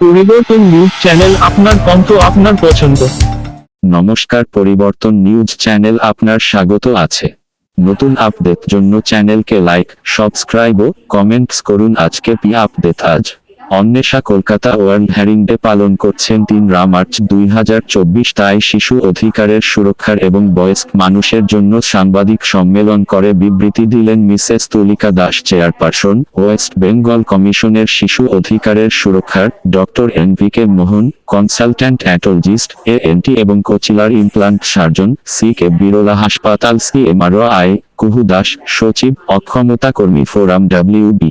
পরিবর্তন news channel আপনার কণ্ঠ আপনার পছন্দ। নমস্কার, পরিবর্তন নিউজ চ্যানেল আপনার স্বাগত আছে। নতুন আপডেট জন্য চ্যানেলকে লাইক, সাবস্ক্রাইব ও কমেন্টস করুন আজকে পি আপডেট আজ। Anwesha Kolkata world hearing day পালন করছেন তিন রা মার্চ দুই হাজার চব্বিশ। তাই শিশু অধিকারের সুরক্ষার এবং বয়স্ক মানুষের জন্য সাংবাদিক সম্মেলন করে বিবৃতি দিলেন Mrs Tulika Das, chairperson, West Bengal কমিশনের শিশু অধিকারের সুরক্ষার doctor N V K Mohan, consultant otologist E NT এবং cochlear implant surgeon C K Birla হাসপাতাল C MRO I Kuhu Das, সচিব অক্ষমতা কর্মী ফোরাম ডাব্লিউবি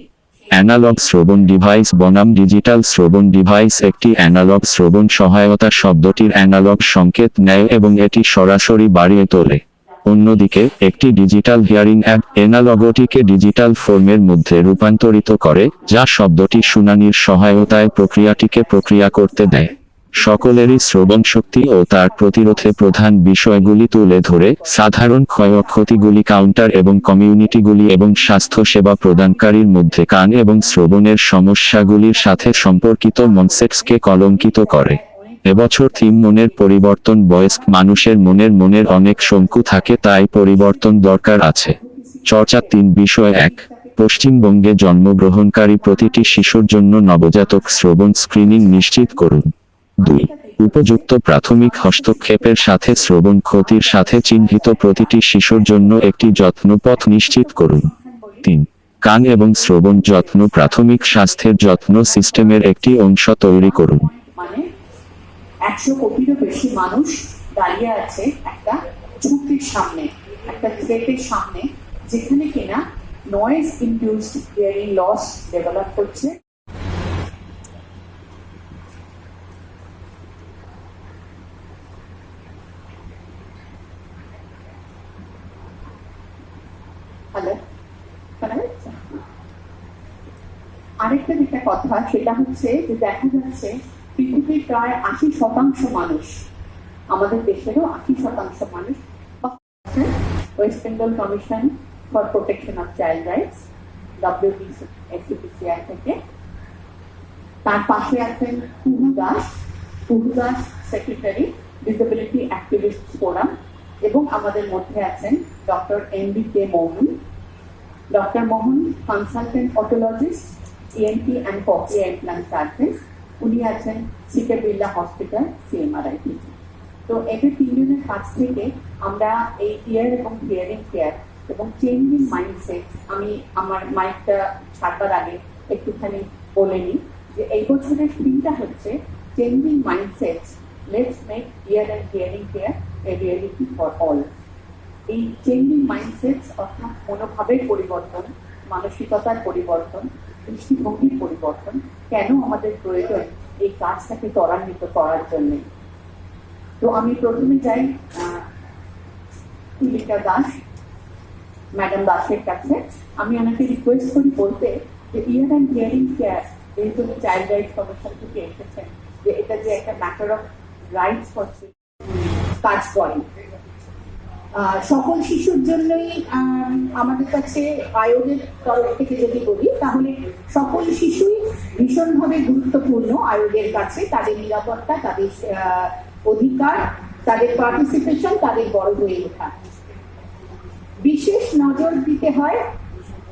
অ্যানালগ শ্রবণ ডিভাইস বনাম ডিজিটাল শ্রবণ ডিভাইস একটি অ্যানালগ শ্রবণ সহায়তা শব্দটির অ্যানালগ সংকেত নেয় এবং এটি সরাসরি বাড়িয়ে তোলে। অন্যদিকে, একটি ডিজিটাল হিয়ারিং অ্যাপ অ্যানালগটিকে ডিজিটাল ফর্মের মধ্যে রূপান্তরিত করে, যা শব্দটি শুনানির সহায়তায় প্রক্রিয়াটিকে প্রক্রিয়া করতে দেয়। সকলেরই শ্রবণ শক্তি ও তার প্রতিরোধে প্রধান বিষয়গুলি তুলে ধরে, সাধারণ ক্ষয়ক্ষতিগুলি কাউন্টার এবং কমিউনিটিগুলি এবং স্বাস্থ্য সেবা প্রদানকারীর মধ্যে কান এবং শ্রবণের সমস্যাগুলির সাথে সম্পর্কিত মনসেটসকে কলঙ্কিত করে। এবছর থিম মনের পরিবর্তন, বয়স্ক মানুষের মনের মনের অনেক শঙ্কু থাকে তাই পরিবর্তন দরকার আছে। চর্চা তিন বিষয় এক, পশ্চিমবঙ্গে জন্মগ্রহণকারী প্রতিটি শিশুর জন্য নবজাতক শ্রবণ স্ক্রিনিং নিশ্চিত করুন। দুই, উপযুক্ত প্রাথমিক হস্তক্ষেপের সাথে শ্রবণ ক্ষতির সাথে চিহ্নিত প্রতিটি শিশুর জন্য একটি যত্নপথ নিশ্চিত করুন। তিন, কান এবং শ্রবণ যত্ন প্রাথমিক স্বাস্থ্যের যত্ন সিস্টেমের একটি অংশ তৈরি করুন। মানে একশো কোটিরও বেশি মানুষ দাঁড়িয়ে আছে একটা ঝুঁকির সামনে, একটা থ্রেটের সামনে, যেখানে কিনা noise induced hearing loss develop করছে আরেকটা যেটা কথা সেটা হচ্ছে যে দেখা যাচ্ছে পৃথিবীর প্রায় আশি শতাংশ মানুষ আমাদের দেশেরও আশি শতাংশ মানুষ West Bengal commission for protection of child rights থেকে তার পাশে আছেন Kuhu Das Kuhu Das secretary disability activist forum এবং আমাদের মধ্যে আছেন doctor N B K Mohan Dr. Mohan, consultant otologist, ENT and cochlear implant surgeon, উনি আছেন সিকে বিড়লা হসপিটাল সিএমআরআই তো এদের তিনজনের কাছ থেকে আমরা এই ইয়ার এবং হিয়ারিং কেয়ার এবং চেঞ্জিং মাইন্ডসেট আমি আমার মাইকটা ছাড়বার আগে একটুখানি বলে নিই যে এই বছরের থিমটা হচ্ছে changing mindset let's make ear and hearing care a reality for all এই চেঞ্জিং মাইন্ডসেট অর্থাৎ মনোভাবের পরিবর্তন মানসিকতার পরিবর্তন দৃষ্টিভঙ্গির পরিবর্তন কেন আমাদের প্রয়োজন এই কাজটাকে ত্বরান্বিত করার জন্য? তো আমি প্রথমে যাই তুলিকা দাস, ম্যাডাম দাসের কাছে। আমি ওনাকে রিকোয়েস্ট করি বলতে যে ইয়ার অ্যান্ড হিয়ারিং কেয়ার যেহেতু চাইল্ড রাইটস কমিশন থেকে এসেছেন, যে এটা যে একটা ম্যাটার অফ রাইটস হচ্ছে কাজ করে। সকল শিশুর জন্যই আমাদের কাছে আয়োগের তরফ থেকে যদি বলি, তাহলে সকল শিশুই ভীষণভাবে গুরুত্বপূর্ণ আয়োগের কাছে। তাদের নিরাপত্তা, তাদের অধিকার, তাদের পার্টিসিপেশন তাদের বড় হয়ে ওঠা। বিশেষ নজর দিতে হয়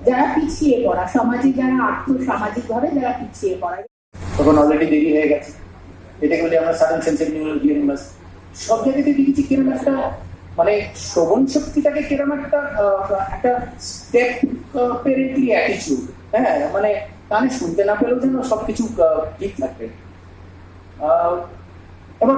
যারা পিছিয়ে পড়া, সমাজে যারা আর্থ, সামাজিকভাবে যারা পিছিয়ে পড়া। তখন অলরেডি দেরি হয়ে গেছে। এটাকে বলি আমরা সাডেন সেন্সের নিউরোজিয়ানিমাস সব জায়গাতে দেখেছি কিরম একটা মানে শ্রবণ শক্তিটাকে কিরম একটা একটা স্টেপ পেরেন্টলি অ্যাটিচিউড হ্যাঁ মানে কানে শুনতে না পেলেও যেন সবকিছু ঠিক আহ, এবার